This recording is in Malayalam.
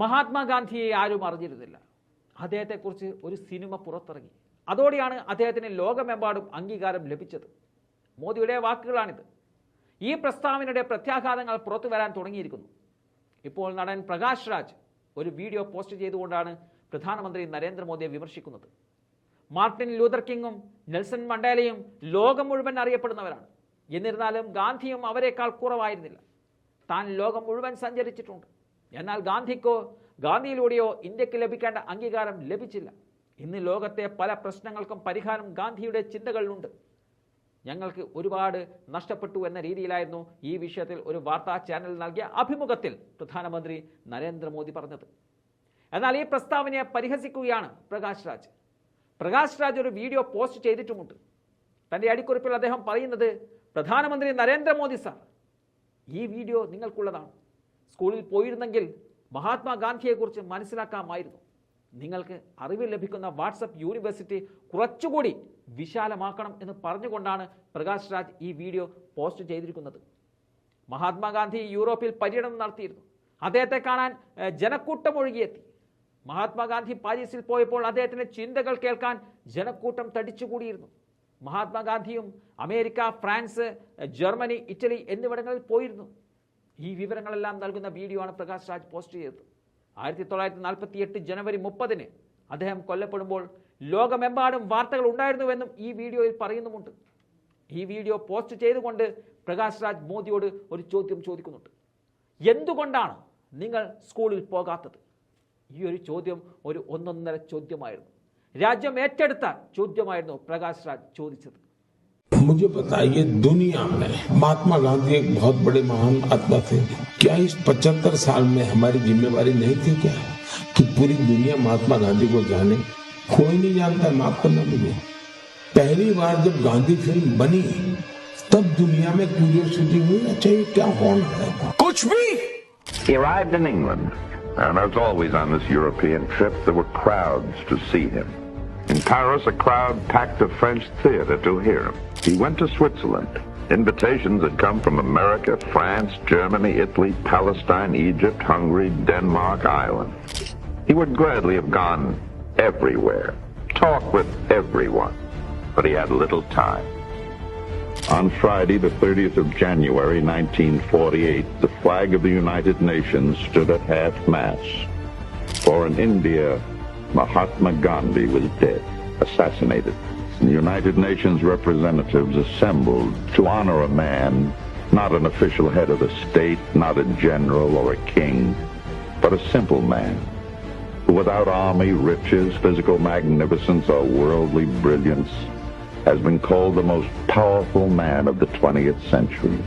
മഹാത്മാഗാന്ധിയെ ആരും അറിഞ്ഞിരുന്നില്ല. അദ്ദേഹത്തെക്കുറിച്ച് ഒരു സിനിമ പുറത്തിറങ്ങി. അതോടെയാണ് അദ്ദേഹത്തിന് ലോകമെമ്പാടും അംഗീകാരം ലഭിച്ചത്. മോദിയുടെ വാക്കുകളാണിത്. ഈ പ്രസ്താവനയുടെ പ്രത്യാഘാതങ്ങൾ പുറത്തു വരാൻ തുടങ്ങിയിരിക്കുന്നു. ഇപ്പോൾ നടൻ പ്രകാശ് രാജ് ഒരു വീഡിയോ പോസ്റ്റ് ചെയ്തുകൊണ്ടാണ് പ്രധാനമന്ത്രി നരേന്ദ്രമോദിയെ വിമർശിക്കുന്നത്. മാർട്ടിൻ ലൂതർ കിങ്ങും നെൽസൺ മണ്ടേലയും ലോകം മുഴുവൻ അറിയപ്പെടുന്നവരാണ്. എന്നിരുന്നാലും ഗാന്ധിയും അവരെക്കാൾ കുറവായിരുന്നില്ല. താൻ ലോകം മുഴുവൻ സഞ്ചരിച്ചിട്ടുണ്ട്. എന്നാൽ ഗാന്ധിക്കോ ഗാന്ധിയിലൂടെയോ ഇന്ത്യയ്ക്ക് ലഭിക്കേണ്ട അംഗീകാരം ലഭിച്ചില്ല. ഇന്ന് ലോകത്തെ പല പ്രശ്നങ്ങൾക്കും പരിഹാരം ഗാന്ധിയുടെ ചിന്തകളിലുണ്ട്. ഞങ്ങൾക്ക് ഒരുപാട് നഷ്ടപ്പെട്ടു എന്ന രീതിയിലായിരുന്നു ഈ വിഷയത്തിൽ ഒരു വാർത്താ ചാനൽ നൽകിയ അഭിമുഖത്തിൽ പ്രധാനമന്ത്രി നരേന്ദ്രമോദി പറഞ്ഞത്. എന്നാൽ ഈ പ്രസ്താവനയെ പരിഹസിക്കുകയാണ് പ്രകാശ് രാജ്. പ്രകാശ് രാജ് ഒരു വീഡിയോ പോസ്റ്റ് ചെയ്തിട്ടുമുണ്ട്. തന്റെ അടിക്കുറിപ്പിൽ അദ്ദേഹം പറയുന്നത് പ്രധാനമന്ത്രി നരേന്ദ്രമോദി സാർ ഈ വീഡിയോ നിങ്ങൾക്കുള്ളതാണ്. സ്കൂളിൽ പോയിരുന്നെങ്കിൽ മഹാത്മാഗാന്ധിയെക്കുറിച്ച് മനസ്സിലാക്കാമായിരുന്നു. നിങ്ങൾക്ക് അറിവ് ലഭിക്കുന്ന വാട്സപ്പ് യൂണിവേഴ്സിറ്റി കുറച്ചുകൂടി വിശാലമാക്കണം എന്ന് പറഞ്ഞുകൊണ്ടാണ് പ്രകാശ് രാജ് ഈ വീഡിയോ പോസ്റ്റ് ചെയ്തിരിക്കുന്നത്. മഹാത്മാഗാന്ധി യൂറോപ്പിൽ പര്യടനം നടത്തിയിരുന്നു. അദ്ദേഹത്തെ കാണാൻ ജനക്കൂട്ടം ഒഴുകിയെത്തി. മഹാത്മാഗാന്ധി പാരീസിൽ പോയപ്പോൾ അദ്ദേഹത്തിന്റെ ചിന്തകൾ കേൾക്കാൻ ജനക്കൂട്ടം തടിച്ചുകൂടിയിരുന്നു. മഹാത്മാഗാന്ധിയും അമേരിക്ക ഫ്രാൻസ് ജർമ്മനി ഇറ്റലി എന്നിവിടങ്ങളിൽ പോയിരുന്നു. ഈ വിവരങ്ങളെല്ലാം നൽകുന്ന വീഡിയോ ആണ് പ്രകാശ് രാജ് പോസ്റ്റ് ചെയ്തത്. ആയിരത്തി തൊള്ളായിരത്തി നാൽപ്പത്തി എട്ട് ജനുവരി മുപ്പതിന് അദ്ദേഹം കൊല്ലപ്പെടുമ്പോൾ ലോകമെമ്പാടും വാർത്തകൾ ഉണ്ടായിരുന്നുവെന്നും ഈ വീഡിയോയിൽ പറയുന്നുമുണ്ട്. ഈ വീഡിയോ പോസ്റ്റ് ചെയ്തുകൊണ്ട് പ്രകാശ് രാജ് മോദിയോട് ഒരു ചോദ്യം ചോദിക്കുന്നുണ്ട്. എന്തുകൊണ്ടാണ് നിങ്ങൾ സ്കൂളിൽ പോകാത്തത്? ഈ ഒരു ചോദ്യം ഒരു ഒന്നൊന്നര ചോദ്യമായിരുന്നു. രാജ്യം ഏറ്റെടുത്ത ചോദ്യമായിരുന്നു പ്രകാശ് രാജ് ചോദിച്ചത്. मुझे बताइए दुनिया में महात्मा गांधी एक बहुत बड़े महान आत्मा थे। क्या इस 75 साल में हमारी जिम्मेवारी नहीं थी क्या? कि पूरी दुनिया महात्मा गांधी को जाने। कोई नहीं जानता माफ़ करना मुझे। पहली बार जब गांधी फ़िल्म बनी तब दुनिया में क्यूरियोसिटी हुई अच्छा ये क्या कौन है? कुछ भी! He arrived in England, and as always on this European trip, there were crowds to see him. In Paris, a crowd packed a French theater to hear him. He went to Switzerland. Invitations had come from America, France, Germany, Italy, Palestine, Egypt, Hungary, Denmark, Ireland. He would gladly have gone everywhere, talked with everyone, but he had little time. On Friday, the 30th of January, 1948, the flag of the United Nations stood at half mast. For in India, Mahatma Gandhi was dead, assassinated. The United Nations representatives assembled to honor a man, not an official head of the state, not a general or a king, but a simple man who without army, riches, physical magnificence, or worldly brilliance, has been called the most powerful man of the 20th century.